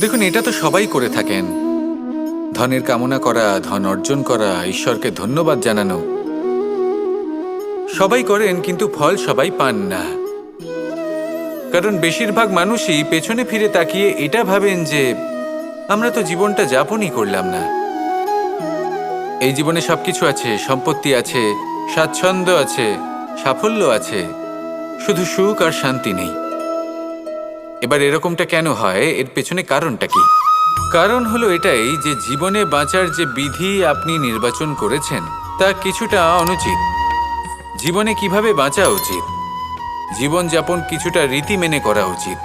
দেখুন, এটা তো সবাই করে থাকেন। ধনের কামনা করা, ধন অর্জন করা, ঈশ্বরকে ধন্যবাদ জানানো। সবাই করেন, কিন্তু ফল সবাই পান না। কারণ বেশিরভাগ মানুষই পেছনে ফিরে তাকিয়ে এটা ভাবেন যে, আমরা তো জীবনটা যাপনই করলাম না। এই জীবনে সবকিছু আছে, সম্পত্তি আছে, স্বাচ্ছন্দ্য আছে, সাফল্য আছে। শুধু সুখ আর শান্তি নেই। এবার এরকমটা কেন হয়? এর পেছনে কারণটা কি? কারণ হলো এটাই যে জীবনে বাঁচার যে বিধি আপনি নির্বাচন করেছেন, তা কিছুটা অনুচিত। জীবনে কীভাবে বাঁচা উচিত? জীবনযাপন কিছুটা রীতি মেনে করা উচিত।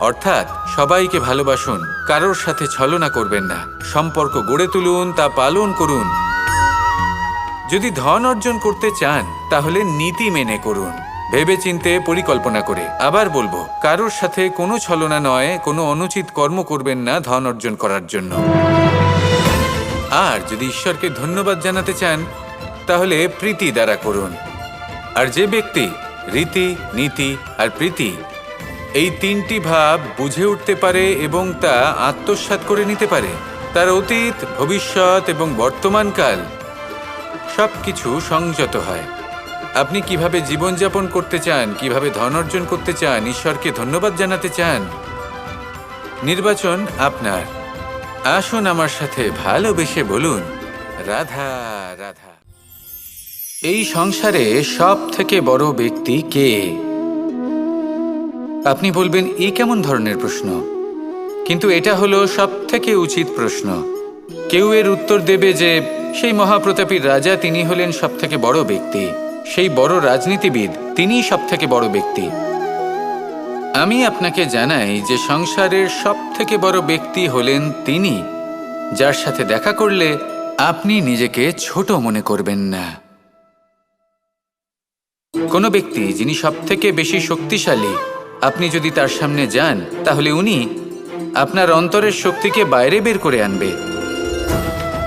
অর্থাৎ সবাইকে ভালোবাসুন, কারোর সাথে ছলনা করবেন না। সম্পর্ক গড়ে তুলুন, তা পালন করুন। যদি ধন অর্জন করতে চান, তাহলে নীতি মেনে করুন। ভেবেচিন্তে পরিকল্পনা করে। আবার বলব, কারোর সাথে কোনো ছলনা নয়, কোনো অনুচিত কর্ম করবেন না ধন অর্জন করার জন্য। আর যদি ঈশ্বরকে ধন্যবাদ জানাতে চান, তাহলে প্রীতি দ্বারা করুন। আর যে ব্যক্তি রীতি, নীতি আর প্রীতি, এই তিনটি ভাব বুঝে উঠতে পারে এবং তা আত্মসাৎ করে নিতে পারে, তার অতীত, ভবিষ্যৎ এবং বর্তমানকাল সব কিছু সংযত হয়। আপনি কীভাবে জীবনযাপন করতে চান, কীভাবে ধন অর্জন করতে চান, ঈশ্বরকে ধন্যবাদ জানাতে চান? নির্বাচন আপনার। আসুন আমার সাথে ভালোবেসে বলুন, রাধা রাধা। এই সংসারে সব থেকে বড় ব্যক্তি কে? আপনি বলবেন এই কেমন ধরনের প্রশ্ন? কিন্তু এটা হলো সব থেকে উচিত প্রশ্ন। কেউ এর উত্তর দেবে যে, সেই মহাপ্রতাপী রাজা তিনি হলেন সব থেকে বড় ব্যক্তি। সেই বড় রাজনীতিবিদ, তিনিই সব থেকে বড় ব্যক্তি। আমি আপনাকে জানাই যে সংসারের সব থেকে বড় ব্যক্তি হলেন তিনি, যার সাথে দেখা করলে আপনি নিজেকে ছোট মনে করবেন না। কোনো ব্যক্তি যিনি সব থেকে বেশি শক্তিশালী, আপনি যদি তার সামনে যান, তাহলে উনি আপনার অন্তরের শক্তিকে বাইরে বের করে আনবে।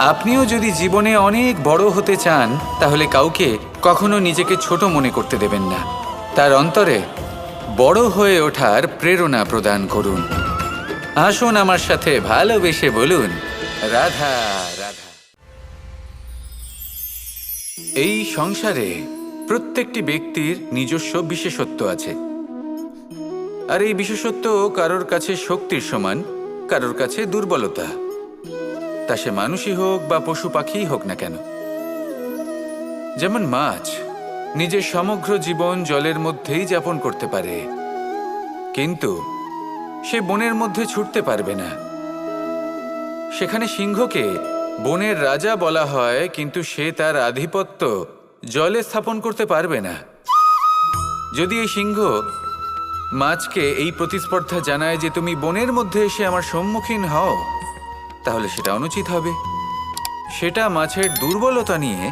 আপনিও যদি জীবনে অনেক বড় হতে চান, তাহলে কাউকে কখনো নিজেকে ছোট মনে করতে দেবেন না। তার অন্তরে বড় হয়ে ওঠার প্রেরণা প্রদান করুন। আসুন আমার সাথে ভালোবেসে বলুন, রাধা রাধা। এই সংসারে প্রত্যেকটি ব্যক্তির নিজস্ব বিশেষত্ব আছে। আর এই বিশেষত্ব কারোর কাছে শক্তির সমান, কারোর কাছে দুর্বলতা। তা সে মানুষই হোক বা পশু পাখিই হোক না কেন। যেমন মাছ নিজের সমগ্র জীবন জলের মধ্যেই যাপন করতে পারে, কিন্তু সে বনের মধ্যে ছুটতে পারবে না। সেখানে সিংহকে বনের রাজা বলা হয়, কিন্তু সে তার আধিপত্য জলে স্থাপন করতে পারবে না। যদি এই সিংহ মাছকে এই প্রতিস্পর্ধা জানায় যে তুমি বনের মধ্যে এসে আমার সম্মুখীন হও তাহলে সেটা অনুচিত হবে। সেটা মাছের দুর্বলতা নিয়ে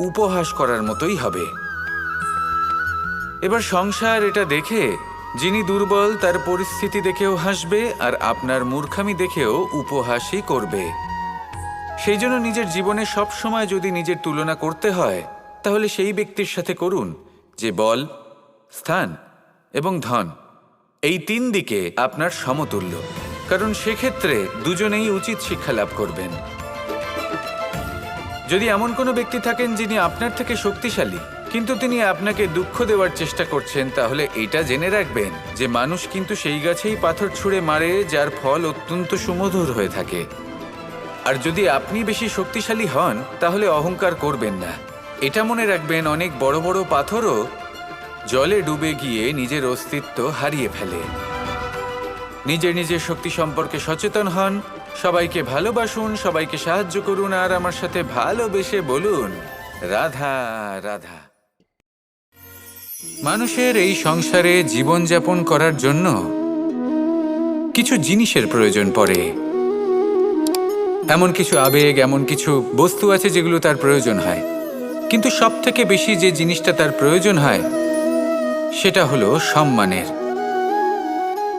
উপহাস করার মতোই হবে। এবার সংসার এটা দেখে যিনি দুর্বল, তার পরিস্থিতি দেখেও হাসবে আর আপনার মূর্খামি দেখেও উপহাসই করবে। সেই জন্য নিজের জীবনে সব সময় যদি নিজের তুলনা করতে হয়, তাহলে সেই ব্যক্তির সাথে করুন যে বল, স্থান এবং ধন, এই তিন দিকে আপনার সমতুল্য। কারণ সেক্ষেত্রে দুজনেই উচিত শিক্ষা লাভ করবেন। যদি এমন কোনো ব্যক্তি থাকেন যিনি আপনার থেকে শক্তিশালী, কিন্তু তিনি আপনাকে দুঃখ দেওয়ার চেষ্টা করছেন, তাহলে এটা জেনে রাখবেন যে মানুষ কিন্তু সেই গাছেই পাথর ছুঁড়ে মারে, যার ফল অত্যন্ত সুমধুর হয়ে থাকে। আর যদি আপনি বেশি শক্তিশালী হন, তাহলে অহংকার করবেন না। এটা মনে রাখবেন, অনেক বড় বড় পাথরও জলে ডুবে গিয়ে নিজের অস্তিত্ব হারিয়ে ফেলে। নিজের নিজের শক্তি সম্পর্কে সচেতন হন, সবাইকে ভালোবাসুন, সবাইকে সাহায্য করুন, আর আমার সাথে ভালোবেসে বলুন, রাধা রাধা। মানুষের এই সংসারে জীবনযাপন করার জন্য কিছু জিনিসের প্রয়োজন পড়ে। এমন কিছু আবেগ, এমন কিছু বস্তু আছে যেগুলো তার প্রয়োজন হয়। কিন্তু সব থেকে বেশি যে জিনিসটা তার প্রয়োজন হয়, সেটা হলো সম্মানের।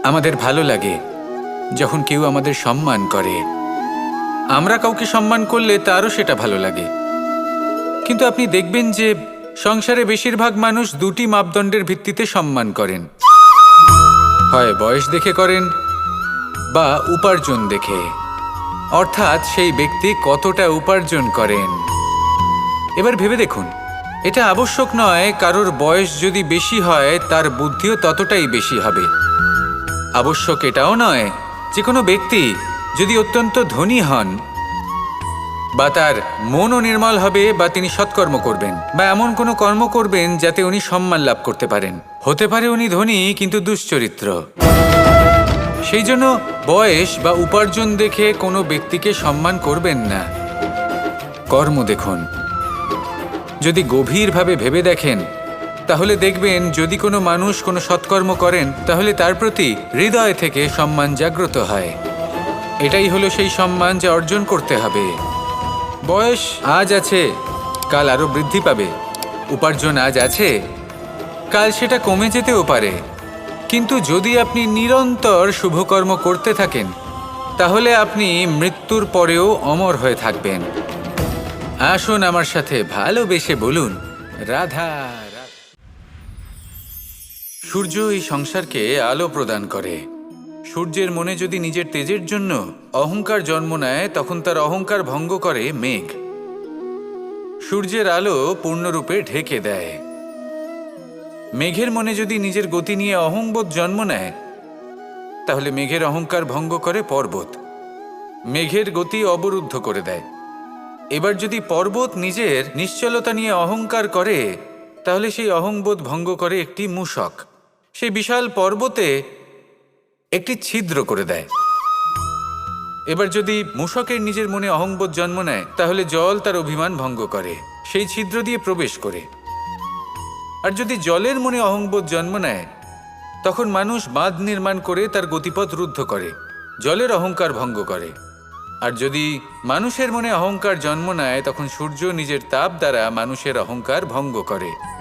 আমাদের ভালো লাগে যখন কেউ আমাদের সম্মান করে। আমরা কাউকে সম্মান করলে তারও সেটা ভালো লাগে। কিন্তু আপনি দেখবেন যে সংসারে বেশিরভাগ মানুষ দুটি মাপদণ্ডের ভিত্তিতে সম্মান করেন। হয় বয়স দেখে করেন বা উপার্জন দেখে। অর্থাৎ সেই ব্যক্তি কতটা উপার্জন করেন। এবার ভেবে দেখুন, এটা আবশ্যক নয় কারোর বয়স যদি বেশি হয় তার বুদ্ধিও ততটাই বেশি হবে। আবশ্যক এটাও নয় যে কোনো ব্যক্তি যদি অত্যন্ত ধনী হন বা তার মনও নির্মল হবে বা তিনি সৎকর্ম করবেন বা এমন কোনো কর্ম করবেন যাতে উনি সম্মান লাভ করতে পারেন। হতে পারে উনি ধনী কিন্তু দুশ্চরিত্র। সেই জন্য বয়স বা উপার্জন দেখে কোনো ব্যক্তিকে সম্মান করবেন না। কর্ম দেখুন। যদি গভীরভাবে ভেবে দেখেন তাহলে দেখবেন যদি কোনো মানুষ কোনো সৎকর্ম করেন, তাহলে তার প্রতি হৃদয় থেকে সম্মান জাগ্রত হয়। এটাই হলো সেই সম্মান যা অর্জন করতে হবে। বয়স আজ আছে, কাল আরও বৃদ্ধি পাবে। উপার্জন আজ আছে, কাল সেটা কমে যেতেও পারে। কিন্তু যদি আপনি নিরন্তর শুভকর্ম করতে থাকেন, তাহলে আপনি মৃত্যুর পরেও অমর হয়ে থাকবেন। আসুন আমার সাথে ভালোবেসে বলুন, রাধা। সূর্য এই সংসারকে আলো প্রদান করে। সূর্যের মনে যদি নিজের তেজের জন্য অহংকার জন্ম নেয়, তখন তার অহংকার ভঙ্গ করে মেঘ। সূর্যের আলো পূর্ণরূপে ঢেকে দেয়। মেঘের মনে যদি নিজের গতি নিয়ে অহংবোধ জন্ম নেয়, তাহলে মেঘের অহংকার ভঙ্গ করে পর্বত। মেঘের গতি অবরুদ্ধ করে দেয়। এবার যদি পর্বত নিজের নিশ্চলতা নিয়ে অহংকার করে, তাহলে সেই অহংবোধ ভঙ্গ করে একটি মূষক। সেই বিশাল পর্বতে একটি ছিদ্র করে দেয়। এবার যদি মূষকের নিজের মনে অহংবোধ জন্ম নেয়, তাহলে জল তার অভিমান ভঙ্গ করে, সেই ছিদ্র দিয়ে প্রবেশ করে। আর যদি জলের মনে অহংবোধ জন্ম নেয়, তখন মানুষ বাঁধ নির্মাণ করে তার গতিপথ রুদ্ধ করে, জলের অহংকার ভঙ্গ করে। আর যদি মানুষের মনে অহংকার জন্ম নেয়, তখন সূর্য নিজের তাপ দ্বারা মানুষের অহংকার ভঙ্গ করে।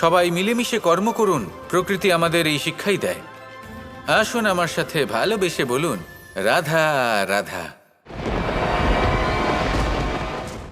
সবাই মিলেমিশে কর্ম করুন, প্রকৃতি আমাদের এই শিক্ষাই দেয়। আসুন আমার সাথে ভালোবেসে বলুন, রাধা রাধা।